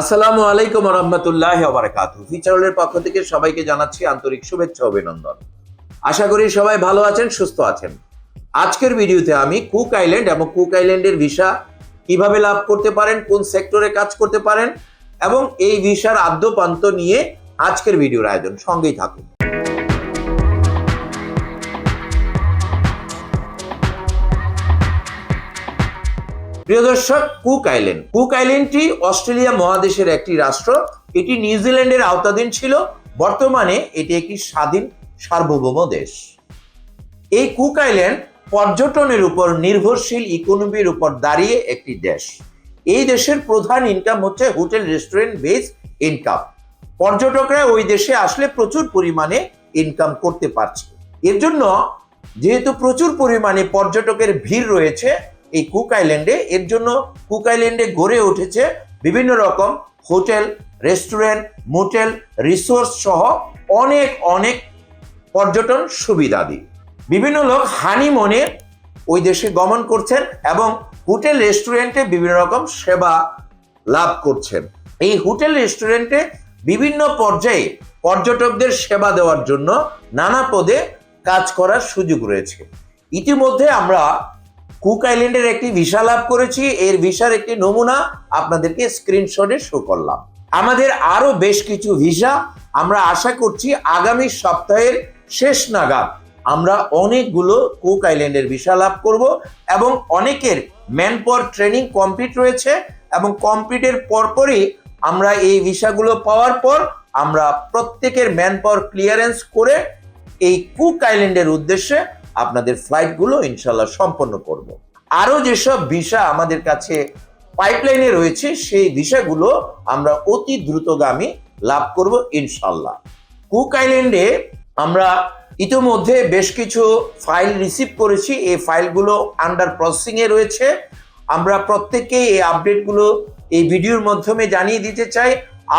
আসসালামু আলাইকুম রহমতুল্লাহ আবরকাত ফিচারলের পক্ষ থেকে সবাইকে জানাচ্ছি আন্তরিক শুভেচ্ছা, অভিনন্দন। আশা করি সবাই ভালো আছেন, সুস্থ আছেন। আজকের ভিডিওতে আমি কুক আইল্যান্ড এবং কুক আইল্যান্ডের ভিসা কীভাবে লাভ করতে পারেন, কোন সেক্টরে কাজ করতে পারেন এবং এই ভিসার আদ্যপান্ত নিয়ে আজকের ভিডিওর আয়োজন। সঙ্গেই থাকুন। প্রিয় দর্শক, কুক আইল্যান্ড। কুক আইল্যান্ডটি অস্ট্রেলিয়া মহাদেশের একটি রাষ্ট্র। এটি নিউজিল্যান্ডের আওতাধীন ছিল। বর্তমানে এটি একটি স্বাধীন সার্বভৌম দেশ। এই কুক আইল্যান্ড পর্যটনের উপর নির্ভরশীল ইকোনমির উপর দাঁড়িয়ে একটি দেশ। এই দেশের প্রধান ইনকাম হচ্ছে হোটেল, রেস্টুরেন্ট, বেস ইনকাম পর্যটকরা ওই দেশে আসলে প্রচুর পরিমাণে ইনকাম করতে পারছে। এর জন্য যেহেতু প্রচুর পরিমাণে পর্যটকের ভিড় রয়েছে এই কুক আইল্যান্ডে এর জন্য কুক আইল্যান্ডে গড়ে উঠেছে বিভিন্ন রকম হোটেল, রেস্টুরেন্ট, মোটেল, রিসোর্স সহ অনেক অনেক পর্যটন সুবিধাদি। বিভিন্ন লোক হানিমনে ওই দেশে গমন করছেন এবং হোটেল, রেস্টুরেন্টে বিভিন্ন রকম সেবা লাভ করছেন। এই হোটেল, রেস্টুরেন্টে বিভিন্ন পর্যায়ে পর্যটকদের সেবা দেওয়ার জন্য নানা পদে কাজ করার সুযোগ রয়েছে। ইতিমধ্যে আমরা কুক আইল্যান্ডের একটি ভিসা লাভ করেছি। এর ভিসার একটি নমুনা আপনাদেরকে স্ক্রিনশটে শো করলাম। আমাদের আরও বেশ কিছু ভিসা। আমরা আশা করছি আগামী সপ্তাহের শেষ নাগাদ আমরা অনেকগুলো কুক আইল্যান্ডের ভিসা লাভ করব এবং অনেকের ম্যান পাওয়ার ট্রেনিং কমপ্লিট রয়েছে এবং কমপ্লিটের পরপরই আমরা এই ভিসাগুলো পাওয়ার পর আমরা প্রত্যেকের ম্যান পাওয়ার ক্লিয়ারেন্স করে এই কুক আইল্যান্ডের উদ্দেশ্যে আপনাদের ফ্লাইটগুলো ইনশাল্লাহ সম্পন্ন করব। আরও যেসব ভিসা আমাদের কাছে পাইপলাইনে রয়েছে, সেই ভিসাগুলো আমরা অতি দ্রুতগামী লাভ করব ইনশাল্লাহ কুক আইল্যান্ডে আমরা ইতিমধ্যে বেশ কিছু ফাইল রিসিভ করেছি। এই ফাইলগুলো আন্ডার প্রসেসিংয়ে রয়েছে। আমরা প্রত্যেকেই এই আপডেটগুলো এই ভিডিওর মাধ্যমে জানিয়ে দিতে চাই।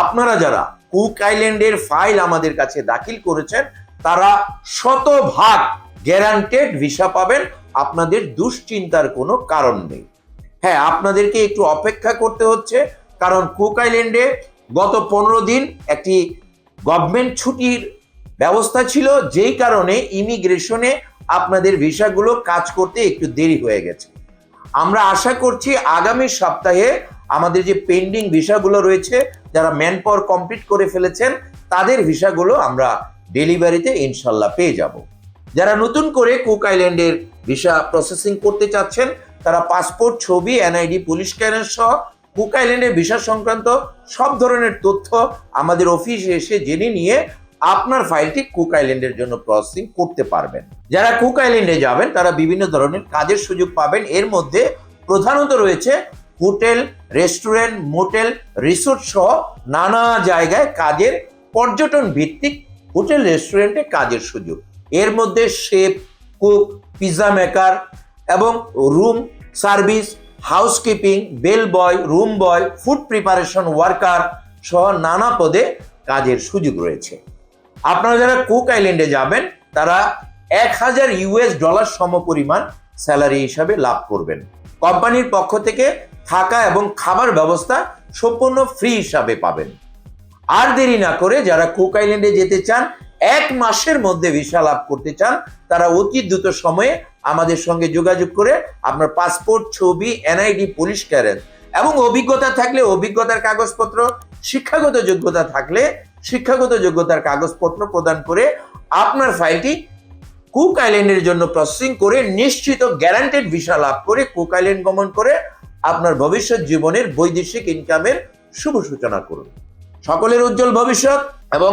আপনারা যারা কুক আইল্যান্ডের ফাইল আমাদের কাছে দাখিল করেছেন, তারা শতভাগ গ্যারান্টেড ভিসা পাবেন, আপনাদের দুশ্চিন্তার কোনো কারণ নেই। হ্যাঁ আপনাদেরকে একটু অপেক্ষা করতে হচ্ছে, কারণ কুক আইল্যান্ডে গত পনেরো দিন একটি গভর্নমেন্ট ছুটির ব্যবস্থা ছিল, যেই কারণে ইমিগ্রেশনে আপনাদের ভিসাগুলো কাজ করতে একটু দেরি হয়ে গেছে। আমরা আশা করছি আগামী সপ্তাহে আমাদের যে পেন্ডিং ভিসাগুলো রয়েছে, যারা ম্যান পাওয়ার কমপ্লিট করে ফেলেছেন, তাদের ভিসাগুলো আমরা ডেলিভারিতে ইনশাল্লাহ পেয়ে যাব। যারা নতুন করে কুক আইল্যান্ডের ভিসা প্রসেসিং করতে চাচ্ছেন, তারা পাসপোর্ট, ছবি, এনআইডি, পুলিশ ক্লিয়ারেন্স সহ কুক আইল্যান্ডের ভিসা সংক্রান্ত সব ধরনের তথ্য আমাদের অফিসে এসে জেনে নিয়ে আপনার ফাইলটি কুক আইল্যান্ডের জন্য প্রসেসিং করতে পারবেন। যারা কুক আইল্যান্ডে যাবেন, তারা বিভিন্ন ধরনের কাজের সুযোগ পাবেন। এর মধ্যে প্রধানত রয়েছে হোটেল, রেস্টুরেন্ট, মোটেল, রিসোর্ট সহ নানা জায়গায় কাজের পর্যটন ভিত্তিক হোটেল, রেস্টুরেন্টে কাজের সুযোগ। এর মধ্যে শেফ, কুক পিৎজা মেকার এবং room service, housekeeping, bell boy, room boy, food preparation worker সহ নানা পদে কাজের সুযোগ রয়েছে। আপনারা যারা কুক আইল্যান্ডে যাবেন, তারা এক হাজার ইউএস ডলার সমপরিমাণ স্যালারি হিসাবে লাভ করবেন। কোম্পানির পক্ষ থেকে থাকা এবং খাবার ব্যবস্থা সম্পূর্ণ ফ্রি হিসাবে পাবেন। আর দেরি না করে যারা কুক আইল্যান্ডে যেতে চান এক মাসের মধ্যে ভিসা লাভ করতে চান, তারা অতি দ্রুত সময়ে আমাদের সঙ্গে যোগাযোগ করে আপনার পাসপোর্ট, ছবি, এনআইডি পুলিশ ক্লিয়ারেন্স এবং অভিজ্ঞতা থাকলে অভিজ্ঞতার কাগজপত্র, শিক্ষাগত যোগ্যতা থাকলে শিক্ষাগত যোগ্যতার কাগজপত্র প্রদান করে আপনার ফাইলটি কুক আইল্যান্ডের জন্য প্রসেসিং করে নিশ্চিত গ্যারান্টেড ভিসা লাভ করে কুক আইল্যান্ড গমন করে আপনার ভবিষ্যৎ জীবনের বৈদেশিক ইনকামের শুভ সূচনা করুন। সকলের উজ্জ্বল ভবিষ্যৎ এবং